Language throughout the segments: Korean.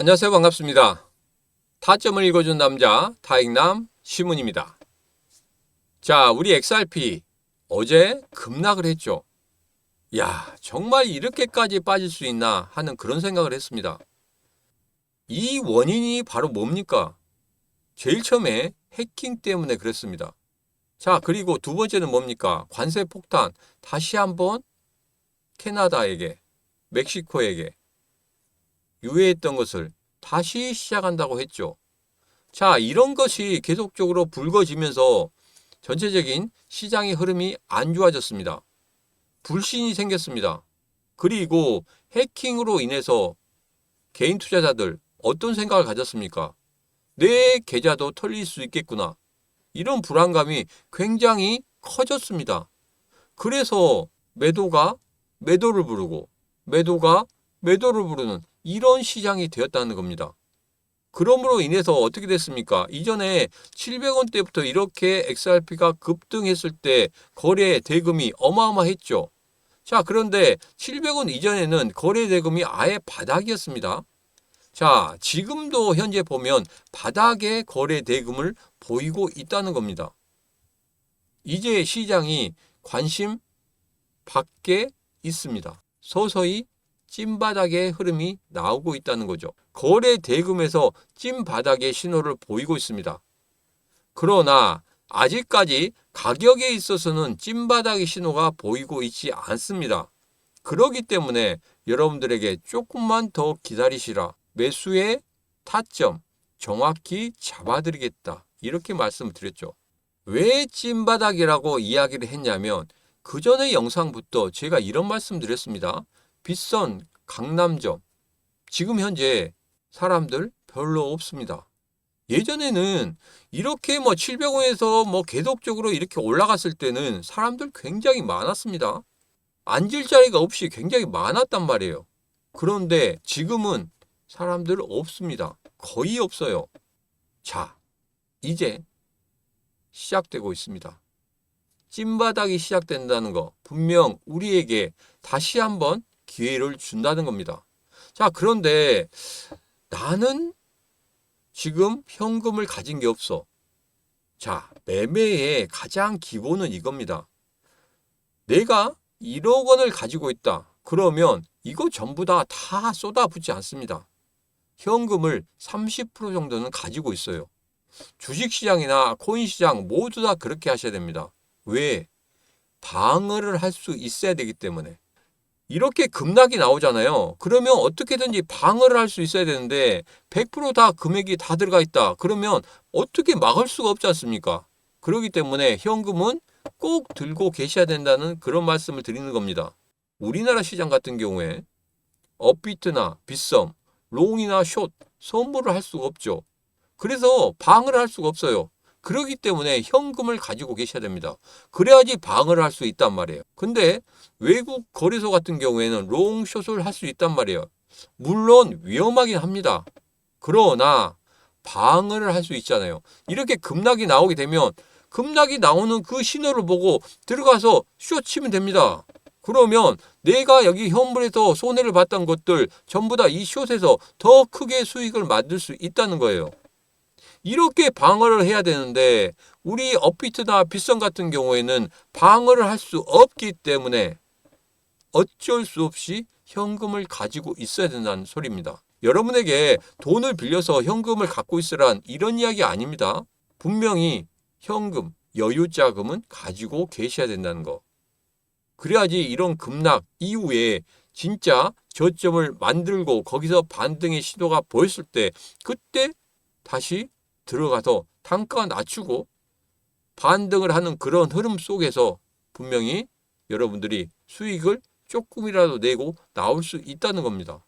안녕하세요. 반갑습니다. 타점을 읽어준 남자 타익남 시문입니다. 자, 우리 XRP 어제 급락을 했죠. 야, 정말 이렇게까지 빠질 수 있나 하는 그런 생각을 했습니다. 이 원인이 바로 뭡니까? 제일 처음에 해킹 때문에 그랬습니다. 자, 그리고 두 번째는 뭡니까? 관세 폭탄 다시 한번 캐나다에게, 멕시코에게 유예했던 것을 다시 시작한다고 했죠. 자, 이런 것이 계속적으로 불거지면서 전체적인 시장의 흐름이 안 좋아졌습니다. 불신이 생겼습니다. 그리고 해킹으로 인해서 개인 투자자들 어떤 생각을 가졌습니까? 내 계좌도 털릴 수 있겠구나. 이런 불안감이 굉장히 커졌습니다. 그래서 매도가 매도를 부르고 매도가 매도를 부르는 이런 시장이 되었다는 겁니다. 그러므로 인해서 어떻게 됐습니까? 이전에 700원 대부터 이렇게 XRP가 급등했을 때 거래 대금이 어마어마했죠. 자, 그런데 700원 이전에는 거래 대금이 아예 바닥이었습니다. 자, 지금도 현재 보면 바닥의 거래 대금을 보이고 있다는 겁니다. 이제 시장이 관심 밖에 있습니다. 서서히 찐바닥의 흐름이 나오고 있다는 거죠. 거래 대금에서 찐바닥의 신호를 보이고 있습니다. 그러나 아직까지 가격에 있어서는 찐바닥의 신호가 보이고 있지 않습니다. 그러기 때문에 여러분들에게 조금만 더 기다리시라. 매수의 타점 정확히 잡아드리겠다. 이렇게 말씀을 드렸죠. 왜 찐바닥이라고 이야기를 했냐면 그 전의 영상부터 제가 이런 말씀 드렸습니다. 빗선 강남점 지금 현재 사람들 별로 없습니다. 예전에는 이렇게 뭐 700원에서 뭐 계속적으로 이렇게 올라갔을 때는 사람들 굉장히 많았습니다. 앉을 자리가 없이 굉장히 많았단 말이에요. 그런데 지금은 사람들 없습니다. 거의 없어요. 자, 이제 시작되고 있습니다. 찐바닥이 시작된다는 거 분명 우리에게 다시 한번 기회를 준다는 겁니다. 자, 그런데 나는 지금 현금을 가진 게 없어. 자, 매매의 가장 기본은 이겁니다. 내가 1억 원을 가지고 있다. 그러면 이거 전부 다 다 쏟아붓지 않습니다. 현금을 30% 정도는 가지고 있어요. 주식시장이나 코인시장 모두 다 그렇게 하셔야 됩니다. 왜? 방어를 할 수 있어야 되기 때문에. 이렇게 급락이 나오잖아요. 그러면 어떻게든지 방어를 할 수 있어야 되는데 100%다 금액이 다 들어가 있다. 그러면 어떻게 막을 수가 없지 않습니까? 그렇기 때문에 현금은 꼭 들고 계셔야 된다는 그런 말씀을 드리는 겁니다. 우리나라 시장 같은 경우에 업비트나 빗썸, 롱이나 숏 선물을 할 수가 없죠. 그래서 방어를 할 수가 없어요. 그렇기 때문에 현금을 가지고 계셔야 됩니다. 그래야지 방어를 할 수 있단 말이에요. 근데 외국 거래소 같은 경우에는 롱숏을 할 수 있단 말이에요. 물론 위험하긴 합니다. 그러나 방어를 할 수 있잖아요. 이렇게 급락이 나오게 되면 급락이 나오는 그 신호를 보고 들어가서 숏 치면 됩니다. 그러면 내가 여기 현물에서 손해를 봤던 것들 전부 다 이 숏에서 더 크게 수익을 만들 수 있다는 거예요. 이렇게 방어를 해야 되는데 우리 업비트나 빗선 같은 경우에는 방어를 할 수 없기 때문에 어쩔 수 없이 현금을 가지고 있어야 된다는 소리입니다. 여러분에게 돈을 빌려서 현금을 갖고 있으란 이런 이야기 아닙니다. 분명히 현금, 여유 자금은 가지고 계셔야 된다는 거. 그래야지 이런 급락 이후에 진짜 저점을 만들고 거기서 반등의 시도가 보였을 때 그때 다시 들어가서 단가 낮추고 반등을 하는 그런 흐름 속에서 분명히 여러분들이 수익을 조금이라도 내고 나올 수 있다는 겁니다.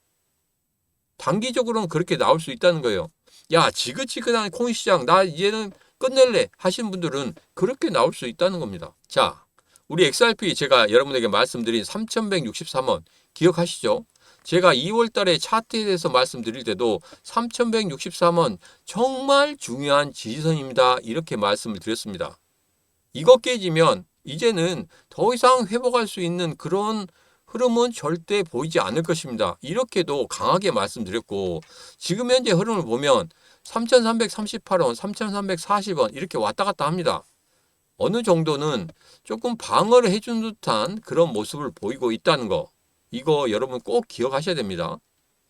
단기적으로는 그렇게 나올 수 있다는 거예요. 야, 지긋지긋한 코인 시장, 나 이제는 끝낼래 하신 분들은 그렇게 나올 수 있다는 겁니다. 자, 우리 XRP 제가 여러분에게 말씀드린 3163원 기억하시죠? 제가 2월 달에 차트에 대해서 말씀드릴 때도 3163원 정말 중요한 지지선입니다. 이렇게 말씀을 드렸습니다. 이거 깨지면 이제는 더 이상 회복할 수 있는 그런 흐름은 절대 보이지 않을 것입니다. 이렇게도 강하게 말씀드렸고 지금 현재 흐름을 보면 3,338원, 3,340원 이렇게 왔다 갔다 합니다. 어느 정도는 조금 방어를 해준 듯한 그런 모습을 보이고 있다는 거. 이거 여러분 꼭 기억하셔야 됩니다.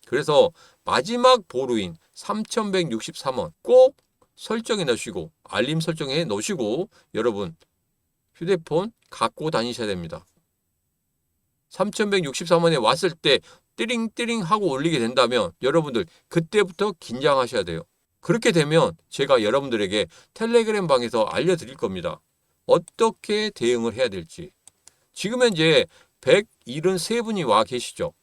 그래서 마지막 보루인 3,163원 꼭 설정해 놓으시고 알림 설정해 놓으시고 여러분 휴대폰 갖고 다니셔야 됩니다. 3,163원에 왔을 때 띠링띠링 하고 올리게 된다면 여러분들 그때부터 긴장하셔야 돼요. 그렇게 되면 제가 여러분들에게 텔레그램 방에서 알려드릴 겁니다. 어떻게 대응을 해야 될지. 지금 현재 173분이 와 계시죠.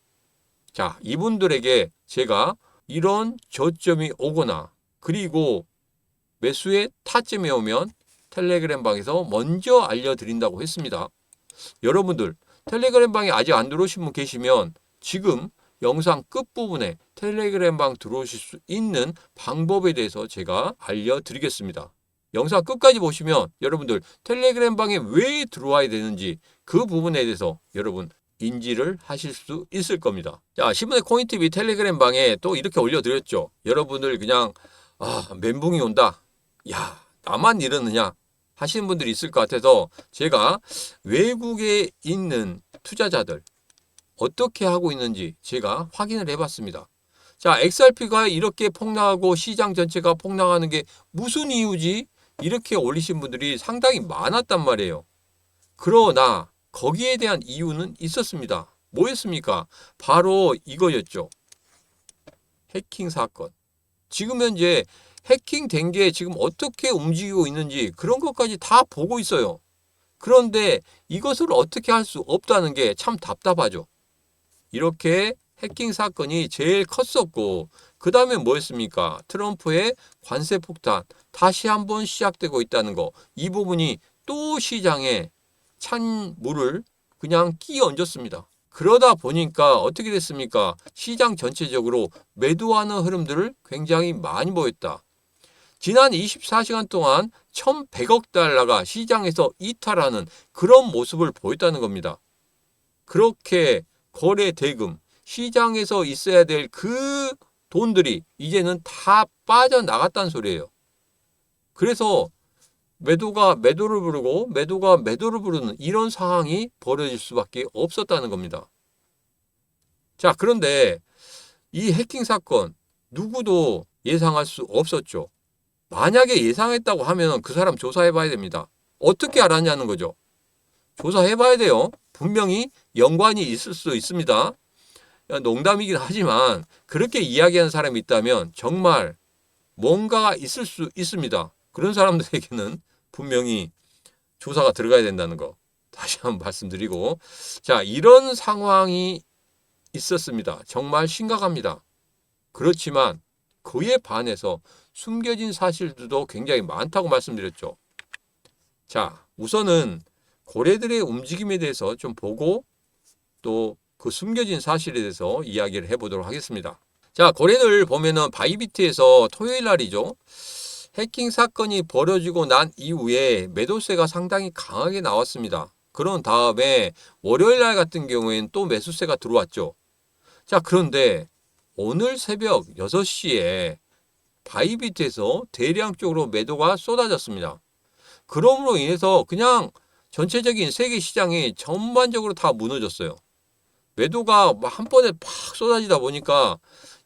자, 이분들에게 제가 이런 저점이 오거나 그리고 매수의 타점이 오면 텔레그램 방에서 먼저 알려드린다고 했습니다. 여러분들 텔레그램 방에 아직 안 들어오신 분 계시면 지금 영상 끝부분에 텔레그램 방 들어오실 수 있는 방법에 대해서 제가 알려드리겠습니다. 영상 끝까지 보시면 여러분들 텔레그램 방에 왜 들어와야 되는지 그 부분에 대해서 여러분 인지를 하실 수 있을 겁니다. 자, 신문의 코인TV 텔레그램 방에 또 이렇게 올려드렸죠. 여러분들 그냥 아, 멘붕이 온다. 야, 나만 이러느냐 하시는 분들이 있을 것 같아서 제가 외국에 있는 투자자들 어떻게 하고 있는지 제가 확인을 해봤습니다. 자, XRP가 이렇게 폭락하고 시장 전체가 폭락하는 게 무슨 이유지? 이렇게 올리신 분들이 상당히 많았단 말이에요. 그러나 거기에 대한 이유는 있었습니다. 뭐였습니까? 바로 이거였죠. 해킹 사건. 지금 현재 해킹된 게 지금 어떻게 움직이고 있는지 그런 것까지 다 보고 있어요. 그런데 이것을 어떻게 할 수 없다는 게 참 답답하죠. 이렇게 해킹 사건이 제일 컸었고 그 다음에 뭐였습니까? 트럼프의 관세 폭탄 다시 한번 시작되고 있다는 거. 이 부분이 또 시장에 찬 물을 그냥 끼 얹었습니다. 그러다 보니까 어떻게 됐습니까? 시장 전체적으로 매도하는 흐름들을 굉장히 많이 보였다. 지난 24시간 동안 1,100억 달러가 시장에서 이탈하는 그런 모습을 보였다는 겁니다. 그렇게 거래 대금, 시장에서 있어야 될 그 돈들이 이제는 다 빠져나갔다는 소리예요. 그래서 매도가 매도를 부르고 매도가 매도를 부르는 이런 상황이 벌어질 수밖에 없었다는 겁니다. 자, 그런데 이 해킹 사건 누구도 예상할 수 없었죠. 만약에 예상했다고 하면 그 사람 조사해 봐야 됩니다. 어떻게 알았냐는 거죠. 조사해 봐야 돼요. 분명히 연관이 있을 수 있습니다. 농담이긴 하지만 그렇게 이야기하는 사람이 있다면 정말 뭔가가 있을 수 있습니다. 그런 사람들에게는 분명히 조사가 들어가야 된다는 거 다시 한번 말씀드리고 자 이런 상황이 있었습니다. 정말 심각합니다. 그렇지만 그에 반해서 숨겨진 사실들도 굉장히 많다고 말씀드렸죠. 자 우선은 고래들의 움직임에 대해서 좀 보고 또 그 숨겨진 사실에 대해서 이야기를 해보도록 하겠습니다. 자, 고래들 보면은 바이비트에서 토요일 날이죠. 해킹 사건이 벌어지고 난 이후에 매도세가 상당히 강하게 나왔습니다. 그런 다음에 월요일 날 같은 경우에는 또 매수세가 들어왔죠. 자, 그런데 오늘 새벽 6시에 바이비트에서 대량적으로 매도가 쏟아졌습니다. 그럼으로 인해서 그냥 전체적인 세계 시장이 전반적으로 다 무너졌어요. 매도가 한 번에 팍 쏟아지다 보니까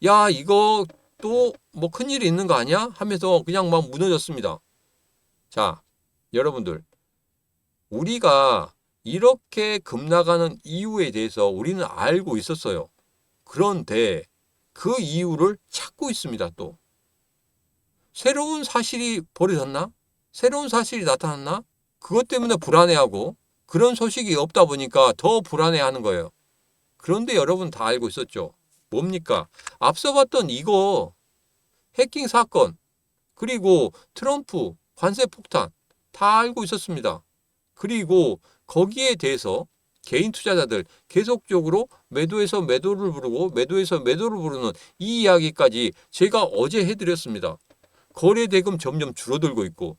야 이거 또 뭐 큰일이 있는 거 아니야? 하면서 그냥 막 무너졌습니다. 자 여러분들 우리가 이렇게 급나가는 이유에 대해서 우리는 알고 있었어요. 그런데 그 이유를 찾고 있습니다 또. 새로운 사실이 벌어졌나? 새로운 사실이 나타났나? 그것 때문에 불안해하고 그런 소식이 없다 보니까 더 불안해하는 거예요. 그런데 여러분 다 알고 있었죠. 뭡니까? 앞서 봤던 이거 해킹 사건 그리고 트럼프 관세 폭탄 다 알고 있었습니다. 그리고 거기에 대해서 개인 투자자들 계속적으로 매도해서 매도를 부르고 매도해서 매도를 부르는 이 이야기까지 제가 어제 해드렸습니다. 거래 대금 점점 줄어들고 있고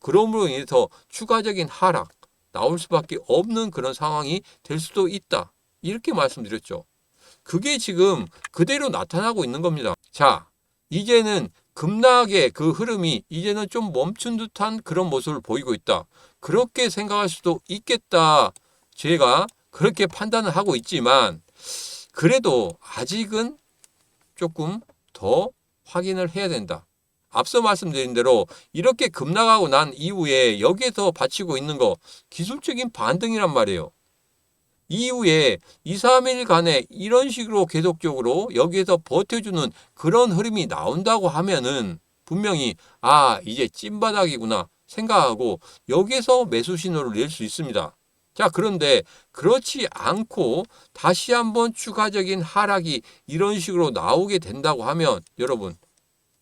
그러므로 인해서 추가적인 하락 나올 수밖에 없는 그런 상황이 될 수도 있다. 이렇게 말씀드렸죠. 그게 지금 그대로 나타나고 있는 겁니다. 자, 이제는 급락의 그 흐름이 이제는 좀 멈춘 듯한 그런 모습을 보이고 있다. 그렇게 생각할 수도 있겠다. 제가 그렇게 판단을 하고 있지만 그래도 아직은 조금 더 확인을 해야 된다. 앞서 말씀드린 대로 이렇게 급락하고 난 이후에 여기에서 받치고 있는 거 기술적인 반등이란 말이에요. 이후에 2, 3일간에 이런 식으로 계속적으로 여기에서 버텨주는 그런 흐름이 나온다고 하면은 분명히 아, 이제 찐바닥이구나 생각하고 여기에서 매수 신호를 낼 수 있습니다. 자, 그런데 그렇지 않고 다시 한번 추가적인 하락이 이런 식으로 나오게 된다고 하면 여러분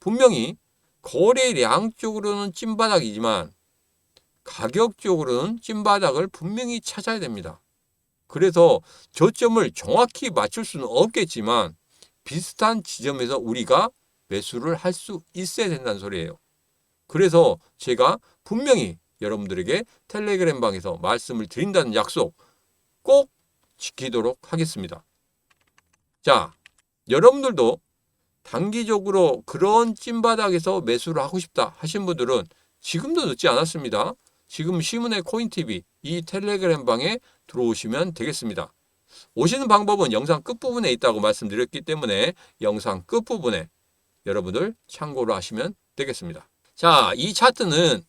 분명히 거래량 쪽으로는 찐바닥이지만 가격적으로는 찐바닥을 분명히 찾아야 됩니다. 그래서 저점을 정확히 맞출 수는 없겠지만 비슷한 지점에서 우리가 매수를 할 수 있어야 된다는 소리예요. 그래서 제가 분명히 여러분들에게 텔레그램 방에서 말씀을 드린다는 약속 꼭 지키도록 하겠습니다. 자, 여러분들도 단기적으로 그런 찐바닥에서 매수를 하고 싶다 하신 분들은 지금도 늦지 않았습니다. 지금 시문의 코인TV 이 텔레그램 방에 들어오시면 되겠습니다. 오시는 방법은 영상 끝부분에 있다고 말씀드렸기 때문에 영상 끝부분에 여러분들 참고로 하시면 되겠습니다. 자, 이 차트는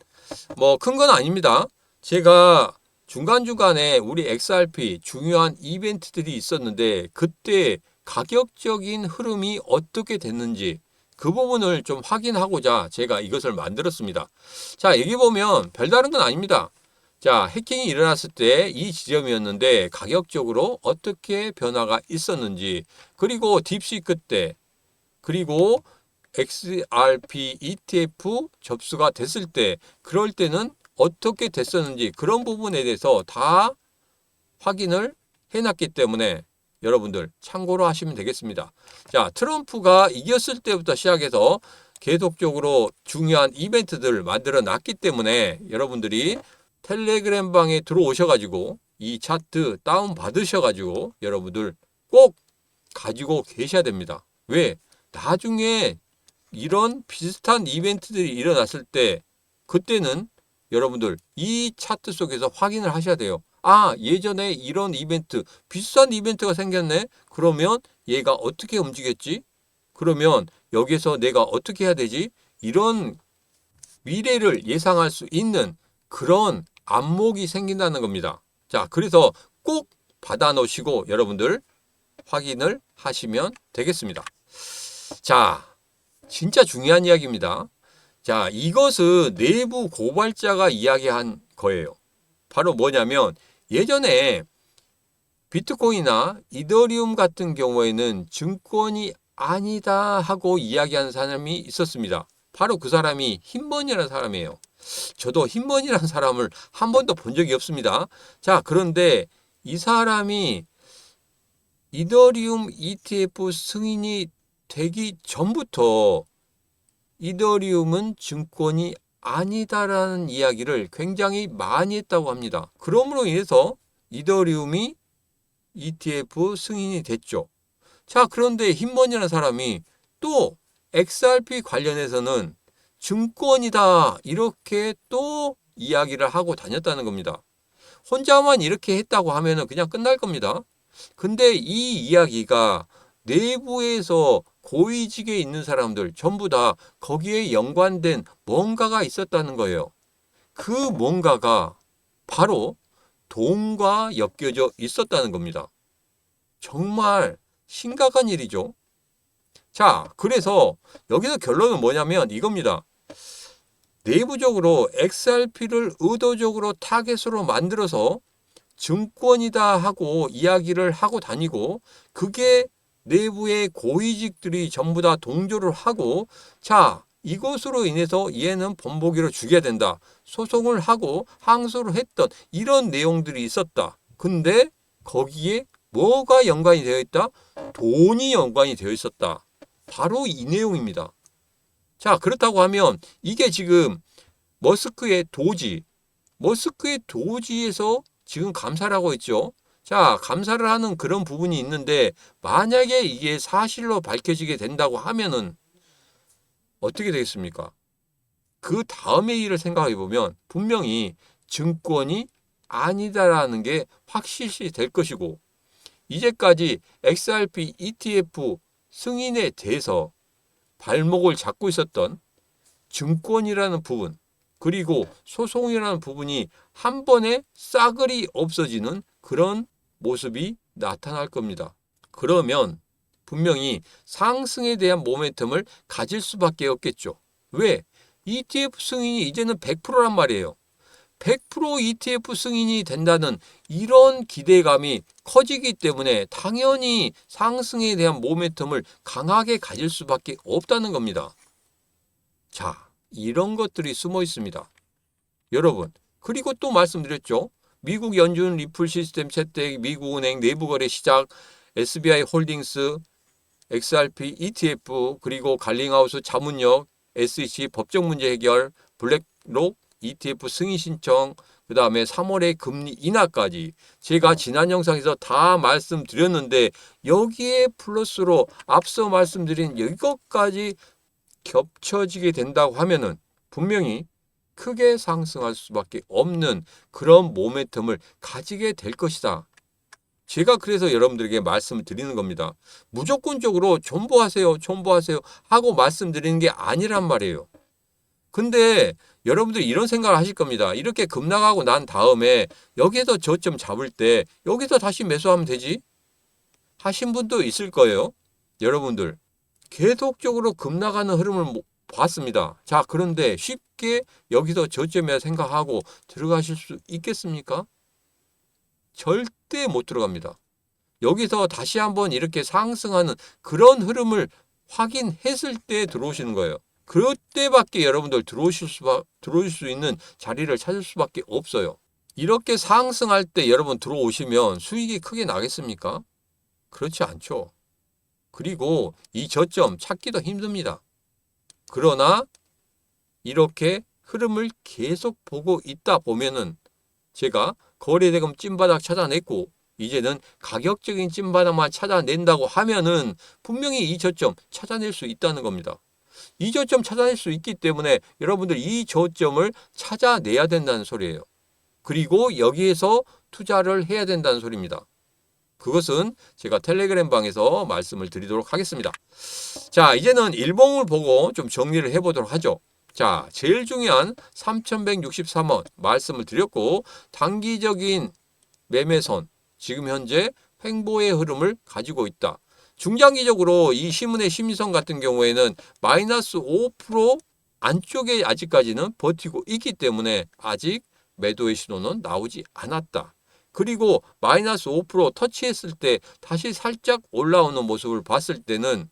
뭐 큰 건 아닙니다. 제가 중간중간에 우리 XRP 중요한 이벤트들이 있었는데 그때 가격적인 흐름이 어떻게 됐는지 그 부분을 좀 확인하고자 제가 이것을 만들었습니다. 자, 여기 보면 별다른 건 아닙니다. 자, 해킹이 일어났을 때 이 지점이었는데 가격적으로 어떻게 변화가 있었는지 그리고 딥시크 때 그리고 XRP ETF 접수가 됐을 때 그럴 때는 어떻게 됐었는지 그런 부분에 대해서 다 확인을 해놨기 때문에 여러분들 참고로 하시면 되겠습니다. 자, 트럼프가 이겼을 때부터 시작해서 계속적으로 중요한 이벤트들을 만들어 놨기 때문에 여러분들이 텔레그램 방에 들어오셔가지고 이 차트 다운 받으셔가지고 여러분들 꼭 가지고 계셔야 됩니다. 왜? 나중에 이런 비슷한 이벤트들이 일어났을 때 그때는 여러분들 이 차트 속에서 확인을 하셔야 돼요. 아, 예전에 이런 이벤트, 비싼 이벤트가 생겼네? 그러면 얘가 어떻게 움직였지? 그러면 여기서 내가 어떻게 해야 되지? 이런 미래를 예상할 수 있는 그런 안목이 생긴다는 겁니다. 자, 그래서 꼭 받아 놓으시고 여러분들 확인을 하시면 되겠습니다. 자, 진짜 중요한 이야기입니다. 자, 이것은 내부 고발자가 이야기한 거예요. 바로 뭐냐면 예전에 비트코인이나 이더리움 같은 경우에는 증권이 아니다 하고 이야기하는 사람이 있었습니다. 바로 그 사람이 힘번이라는 사람이에요. 저도 힘번이라는 사람을 한 번도 본 적이 없습니다. 자, 그런데 이 사람이 이더리움 ETF 승인이 되기 전부터 이더리움은 증권이 아니다라는 이야기를 굉장히 많이 했다고 합니다. 그러므로 인해서 이더리움이 ETF 승인이 됐죠. 자, 그런데 힘번이라는 사람이 또 XRP 관련해서는 증권이다. 이렇게 또 이야기를 하고 다녔다는 겁니다. 혼자만 이렇게 했다고 하면 그냥 끝날 겁니다. 근데 이 이야기가 내부에서 고위직에 있는 사람들 전부 다 거기에 연관된 뭔가가 있었다는 거예요. 그 뭔가가 바로 돈과 엮여져 있었다는 겁니다. 정말 심각한 일이죠. 자, 그래서 여기서 결론은 뭐냐면 이겁니다. 내부적으로 XRP를 의도적으로 타겟으로 만들어서 증권이다 하고 이야기를 하고 다니고 그게 내부의 고위직들이 전부 다 동조를 하고 자 이것으로 인해서 얘는 본보기로 죽여야 된다. 소송을 하고 항소를 했던 이런 내용들이 있었다. 근데 거기에 뭐가 연관이 되어 있다? 돈이 연관이 되어 있었다. 바로 이 내용입니다. 자 그렇다고 하면 이게 지금 머스크의 도지 머스크의 도지에서 지금 감사를 하고 있죠 자, 감사를 하는 그런 부분이 있는데 만약에 이게 사실로 밝혀지게 된다고 하면은 어떻게 되겠습니까? 그 다음의 일을 생각해 보면 분명히 증권이 아니다라는 게 확실시 될 것이고 이제까지 XRP ETF 승인에 대해서 발목을 잡고 있었던 증권이라는 부분 그리고 소송이라는 부분이 한 번에 싸그리 없어지는 그런 모습이 나타날 겁니다. 그러면 분명히 상승에 대한 모멘텀을 가질 수밖에 없겠죠. 왜? ETF 승인이 이제는 100%란 말이에요. 100% ETF 승인이 된다는 이런 기대감이 커지기 때문에 당연히 상승에 대한 모멘텀을 강하게 가질 수밖에 없다는 겁니다. 자, 이런 것들이 숨어 있습니다. 여러분, 그리고 또 말씀드렸죠. 미국 연준 리플 시스템 채택, 미국은행 내부 거래 시작, SBI 홀딩스, XRP ETF, 그리고 갈링하우스 자문역, SEC 법적 문제 해결, 블랙록 ETF 승인 신청, 그 다음에 3월에 금리 인하까지. 제가 지난 영상에서 다 말씀드렸는데 여기에 플러스로 앞서 말씀드린 이것까지 겹쳐지게 된다고 하면은 분명히 크게 상승할 수밖에 없는 그런 모멘텀을 가지게 될 것이다. 제가 그래서 여러분들에게 말씀을 드리는 겁니다. 무조건적으로 존버하세요, 존버하세요 하고 말씀드리는 게 아니란 말이에요. 근데 여러분들 이런 생각을 하실 겁니다. 이렇게 급락하고 난 다음에 여기에서 저점 잡을 때 여기서 다시 매수하면 되지? 하신 분도 있을 거예요. 여러분들 계속적으로 급락하는 흐름을 모- 봤습니다. 자, 그런데 쉽게 여기서 저점이라 생각하고 들어가실 수 있겠습니까? 절대 못 들어갑니다. 여기서 다시 한번 이렇게 상승하는 그런 흐름을 확인했을 때 들어오시는 거예요. 그럴 때밖에 여러분들 들어오실 수, 들어오실 수 있는 자리를 찾을 수밖에 없어요. 이렇게 상승할 때 여러분 들어오시면 수익이 크게 나겠습니까? 그렇지 않죠. 그리고 이 저점 찾기도 힘듭니다. 그러나 이렇게 흐름을 계속 보고 있다 보면은 제가 거래대금 찐바닥 찾아냈고 이제는 가격적인 찐바닥만 찾아낸다고 하면은 분명히 이 저점 찾아낼 수 있다는 겁니다. 이 저점 찾아낼 수 있기 때문에 여러분들 이 저점을 찾아내야 된다는 소리예요. 그리고 여기에서 투자를 해야 된다는 소리입니다. 그것은 제가 텔레그램 방에서 말씀을 드리도록 하겠습니다. 자, 이제는 일봉을 보고 좀 정리를 해보도록 하죠. 자, 제일 중요한 3163원 말씀을 드렸고, 단기적인 매매선, 지금 현재 횡보의 흐름을 가지고 있다. 중장기적으로 이 신문의 심리선 같은 경우에는 마이너스 5% 안쪽에 아직까지는 버티고 있기 때문에 아직 매도의 신호는 나오지 않았다. 그리고 마이너스 5% 터치했을 때 다시 살짝 올라오는 모습을 봤을 때는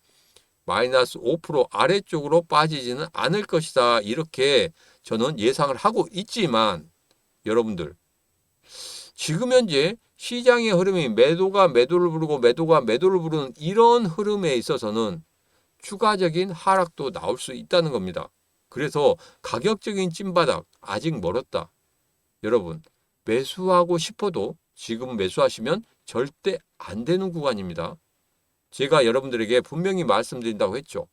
마이너스 5% 아래쪽으로 빠지지는 않을 것이다. 이렇게 저는 예상을 하고 있지만 여러분들 지금 현재 시장의 흐름이 매도가 매도를 부르고 매도가 매도를 부르는 이런 흐름에 있어서는 추가적인 하락도 나올 수 있다는 겁니다. 그래서 가격적인 찐바닥 아직 멀었다. 여러분 매수하고 싶어도 지금 매수하시면 절대 안 되는 구간입니다. 제가 여러분들에게 분명히 말씀드린다고 했죠.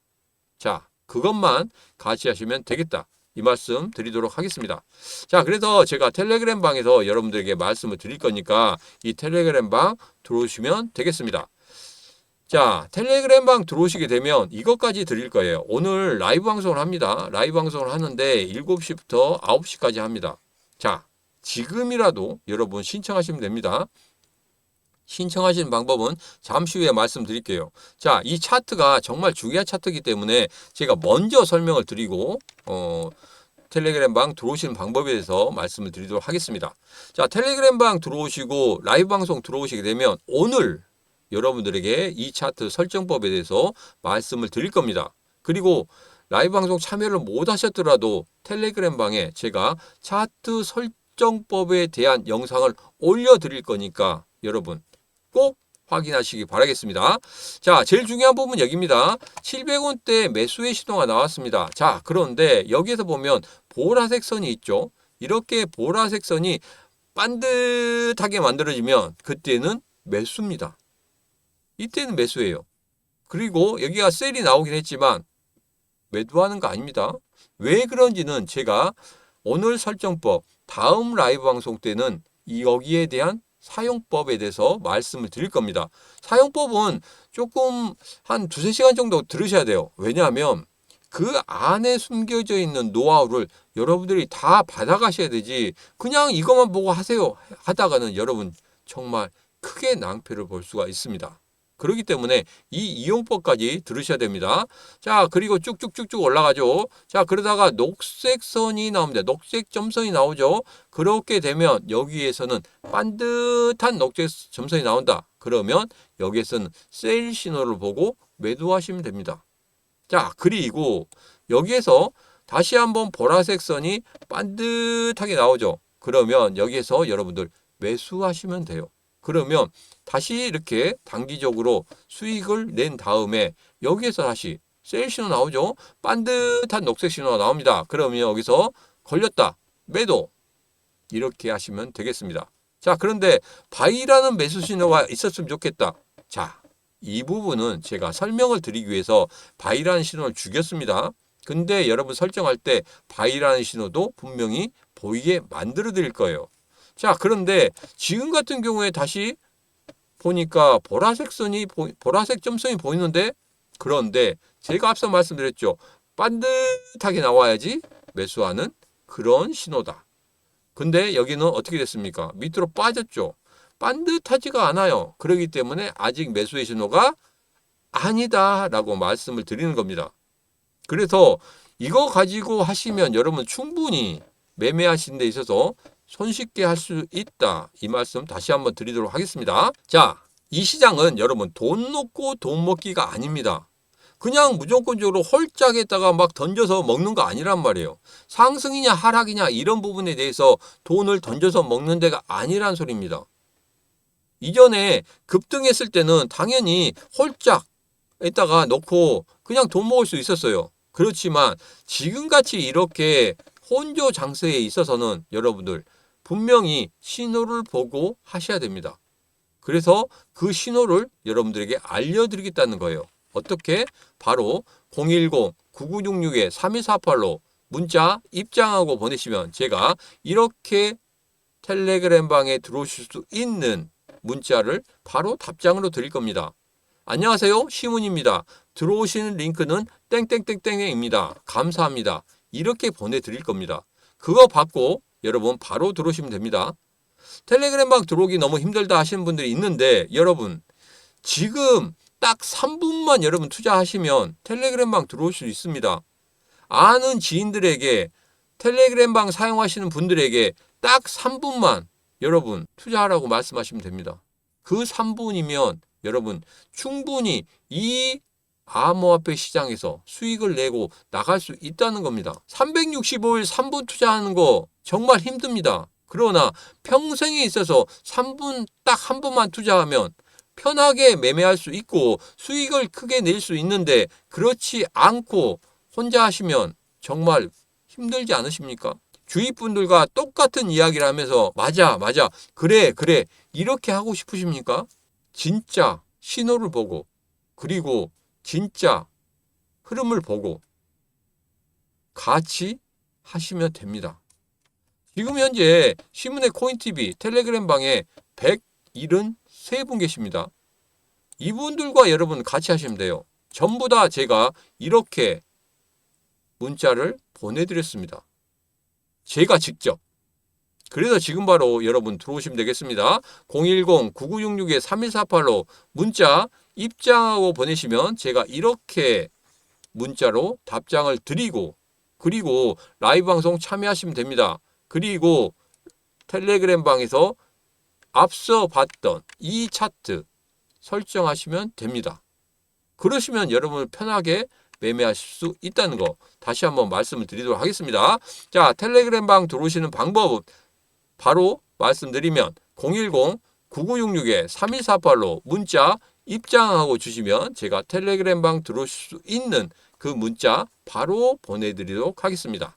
자, 그것만 같이 하시면 되겠다. 이 말씀 드리도록 하겠습니다. 자, 그래서 제가 텔레그램 방에서 여러분들에게 말씀을 드릴 거니까 이 텔레그램 방 들어오시면 되겠습니다. 자, 텔레그램 방 들어오시게 되면 이것까지 드릴 거예요. 오늘 라이브 방송을 합니다. 라이브 방송을 하는데 7시부터 9시까지 합니다. 자, 지금이라도 여러분 신청하시면 됩니다. 신청하시는 방법은 잠시 후에 말씀드릴게요. 자, 이 차트가 정말 중요한 차트이기 때문에 제가 먼저 설명을 드리고 어, 텔레그램 방 들어오시는 방법에 대해서 말씀을 드리도록 하겠습니다. 자, 텔레그램 방 들어오시고 라이브 방송 들어오시게 되면 오늘 여러분들에게 이 차트 설정법에 대해서 말씀을 드릴 겁니다. 그리고 라이브 방송 참여를 못 하셨더라도 텔레그램 방에 제가 차트 설 정법에 대한 영상을 올려드릴 거니까 여러분 꼭 확인하시기 바라겠습니다. 자, 제일 중요한 부분 여기입니다. 700원대 매수의 신호가 나왔습니다. 자, 그런데 여기에서 보면 보라색 선이 있죠. 이렇게 보라색 선이 반듯하게 만들어지면 그때는 매수입니다. 이때는 매수예요. 그리고 여기가 셀이 나오긴 했지만 매도하는 거 아닙니다. 왜 그런지는 제가 오늘 설정법 다음 라이브 방송 때는 이 여기에 대한 사용법에 대해서 말씀을 드릴 겁니다. 사용법은 조금 한 두세 시간 정도 들으셔야 돼요. 왜냐하면 그 안에 숨겨져 있는 노하우를 여러분들이 다 받아가셔야 되지 그냥 이것만 보고 하세요 하다가는 여러분 정말 크게 낭패를 볼 수가 있습니다. 그렇기 때문에 이 이용법까지 들으셔야 됩니다. 자, 그리고 쭉쭉쭉쭉 올라가죠. 자, 그러다가 녹색 선이 나옵니다. 녹색 점선이 나오죠. 그렇게 되면 여기에서는 반듯한 녹색 점선이 나온다. 그러면 여기에서는 세일 신호를 보고 매도하시면 됩니다. 자, 그리고 여기에서 다시 한번 보라색 선이 반듯하게 나오죠. 그러면 여기에서 여러분들 매수하시면 돼요. 그러면 다시 이렇게 단기적으로 수익을 낸 다음에 여기에서 다시 세일 신호 나오죠. 반듯한 녹색 신호가 나옵니다. 그러면 여기서 걸렸다. 매도. 이렇게 하시면 되겠습니다. 자, 그런데 바이라는 매수 신호가 있었으면 좋겠다. 자, 이 부분은 제가 설명을 드리기 위해서 바이라는 신호를 죽였습니다. 근데 여러분 설정할 때 바이라는 신호도 분명히 보이게 만들어 드릴 거예요. 자, 그런데 지금 같은 경우에 다시 보니까 보라색 선이 보- 보라색 점선이 보이는데 그런데 제가 앞서 말씀드렸죠. 반듯하게 나와야지 매수하는 그런 신호다. 근데 여기는 어떻게 됐습니까? 밑으로 빠졌죠. 반듯하지가 않아요. 그렇기 때문에 아직 매수의 신호가 아니다라고 말씀을 드리는 겁니다. 그래서 이거 가지고 하시면 여러분 충분히 매매하시는 데 있어서 손쉽게 할 수 있다. 이 말씀 다시 한번 드리도록 하겠습니다. 자, 이 시장은 여러분 돈 놓고 돈 먹기가 아닙니다. 그냥 무조건적으로 홀짝에다가 막 던져서 먹는 거 아니란 말이에요. 상승이냐 하락이냐 이런 부분에 대해서 돈을 던져서 먹는 데가 아니란 소리입니다. 이전에 급등했을 때는 당연히 홀짝에다가 놓고 그냥 돈 먹을 수 있었어요. 그렇지만 지금같이 이렇게 혼조 장세에 있어서는 여러분들 분명히 신호를 보고 하셔야 됩니다. 그래서 그 신호를 여러분들에게 알려드리겠다는 거예요. 어떻게? 바로 010-9966-3148로 문자 입장하고 보내시면 제가 이렇게 텔레그램 방에 들어오실 수 있는 문자를 바로 답장으로 드릴 겁니다. 안녕하세요. 시문입니다. 들어오시는 링크는 땡땡땡땡입니다. 감사합니다. 이렇게 보내드릴 겁니다. 그거 받고 여러분 바로 들어오시면 됩니다. 텔레그램 방 들어오기 너무 힘들다 하시는 분들이 있는데 여러분 지금 딱 3분만 여러분 투자하시면 텔레그램 방 들어올 수 있습니다. 아는 지인들에게 텔레그램 방 사용하시는 분들에게 딱 3분만 여러분 투자하라고 말씀하시면 됩니다. 그 3분이면 여러분 충분히 이 암호화폐 시장에서 수익을 내고 나갈 수 있다는 겁니다. 365일 3분 투자하는 거 정말 힘듭니다. 그러나 평생에 있어서 3분 딱 한 번만 투자하면 편하게 매매할 수 있고 수익을 크게 낼 수 있는데 그렇지 않고 혼자 하시면 정말 힘들지 않으십니까? 주위 분들과 똑같은 이야기를 하면서 맞아, 맞아, 그래, 그래 이렇게 하고 싶으십니까? 진짜 신호를 보고 그리고 진짜 흐름을 보고 같이 하시면 됩니다. 지금 현재 신문의 코인TV 텔레그램 방에 173분 계십니다. 이분들과 여러분 같이 하시면 돼요. 전부 다 제가 이렇게 문자를 보내드렸습니다. 제가 직접. 그래서 지금 바로 여러분 들어오시면 되겠습니다. 010-9966-3148로 문자 입장하고 보내시면 제가 이렇게 문자로 답장을 드리고 그리고 라이브 방송 참여하시면 됩니다. 그리고 텔레그램 방에서 앞서 봤던 이 차트 설정하시면 됩니다. 그러시면 여러분 편하게 매매하실 수 있다는 거 다시 한번 말씀을 드리도록 하겠습니다. 자, 텔레그램 방 들어오시는 방법은 바로 말씀드리면 010-9966-3148로 문자 입장하고 주시면 제가 텔레그램 방 들어오실 수 있는 그 문자 바로 보내드리도록 하겠습니다.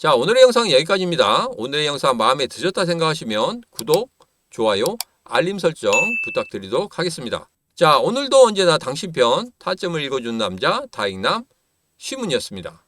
자, 오늘의 영상은 여기까지입니다. 오늘의 영상 마음에 드셨다 생각하시면 구독, 좋아요, 알림 설정 부탁드리도록 하겠습니다. 자, 오늘도 언제나 당신 편 타점을 읽어준 남자 다익남 쉬문이었습니다.